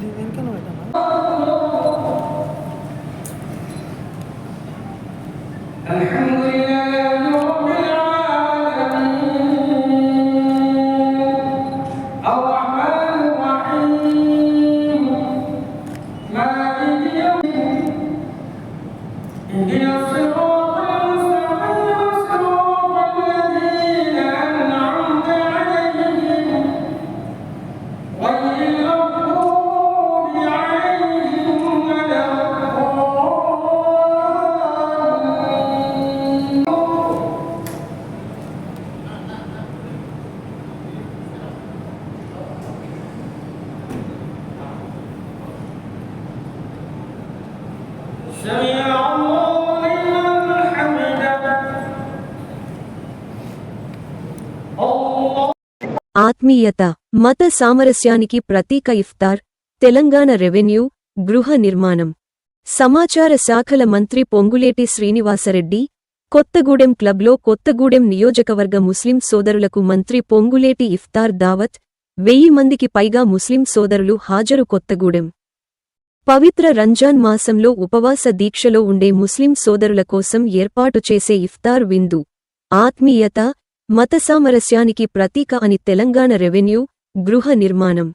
Dicen que no, ¿verdad? الحمد لله ఆత్మీయత మత సామరస్యానికి ప్రతీక ఇఫ్తార్ తెలంగాణ రెవెన్యూ గృహ నిర్మాణం. సమాచార శాఖల మంత్రి పొంగులేటి శ్రీనివాసరెడ్డి కొత్తగూడెం క్లబ్లో కొత్తగూడెం నియోజకవర్గ ముస్లిం సోదరులకు మంత్రి పొంగులేటి ఇఫ్తార్ దావత్ వెయ్యి మందికి పైగా ముస్లిం సోదరులు హాజరు కొత్తగూడెం. పవిత్ర రంజాన్ మాసంలో ఉపవాస దీక్షలో ఉండే ముస్లిం సోదరుల కోసం ఏర్పాటు చేసే ఇఫ్తార్ విందు. ఆత్మీయత మత సామరస్యానికి ప్రతీక అని తెలంగాణ రెవెన్యూ గృహ నిర్మాణం.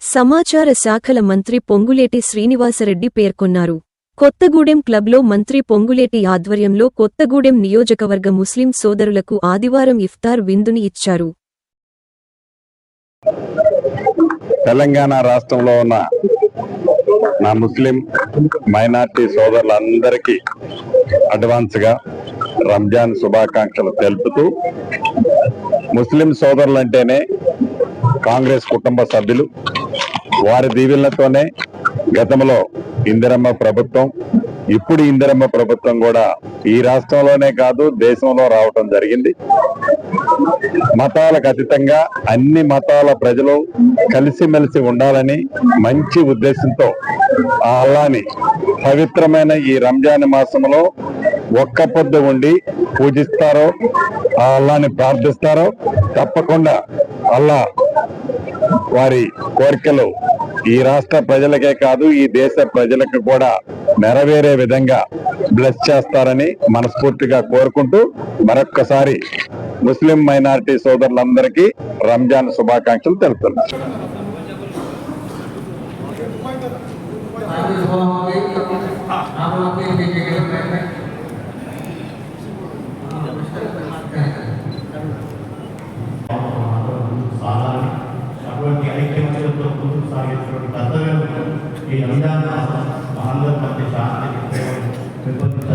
సమాచార శాఖల మంత్రి పొంగులేటి శ్రీనివాసరెడ్డి పేర్కొన్నారు. కొత్తగూడెం క్లబ్లో మంత్రి పొంగులేటి ఆధ్వర్యంలో కొత్తగూడెం నియోజకవర్గ ముస్లిం సోదరులకు ఆదివారం ఇఫ్తార్ విందుని ఇచ్చారు. తెలంగాణ రాష్ట్రంలో ఉన్న నా ముస్లిం మైనార్టీ సోదరులందరికీ అడ్వాన్స్గా రంజాన్ శుభాకాంక్షలు తెలుపుతూ ముస్లిం సోదరులంటేనే కాంగ్రెస్ కుటుంబ సభ్యులు వారి దీవెనలతోనే గతంలో ఇందిరమ్మ ప్రభుత్వం ఇప్పుడు ఇందిరమ్మ ప్రభుత్వం కూడా ఈ రాష్ట్రంలోనే కాదు దేశంలో రావటం జరిగింది. మతాలకు అతీతంగా అన్ని మతాల ప్రజలు కలిసిమెలిసి ఉండాలని మంచి ఉద్దేశంతో ఆ అల్లాని పవిత్రమైన ఈ రంజాన్ మాసంలో ఒక్క పొద్దు ఉండి పూజిస్తారో ఆ అల్లాని ప్రార్థిస్తారో తప్పకుండా అల్లా వారి కోరికలు ఈ రాష్ట్ర ప్రజలకే కాదు ఈ దేశ ప్రజలకు కూడా నెరవేరే విధంగా బ్లెస్ చేస్తారని మనస్ఫూర్తిగా కోరుకుంటూ మరొక్కసారి ముస్లిం మైనారిటీ సోదరులందరికీ రంజాన్ శుభాకాంక్షలు తెలుపుతున్నాను అటువంటి ఐక్యమత్యంతో ముందుకు సాగేటువంటి కర్తవ్యం ఈ రంజాన్ మాసం మనందరి మధ్య శాంతి Thank you.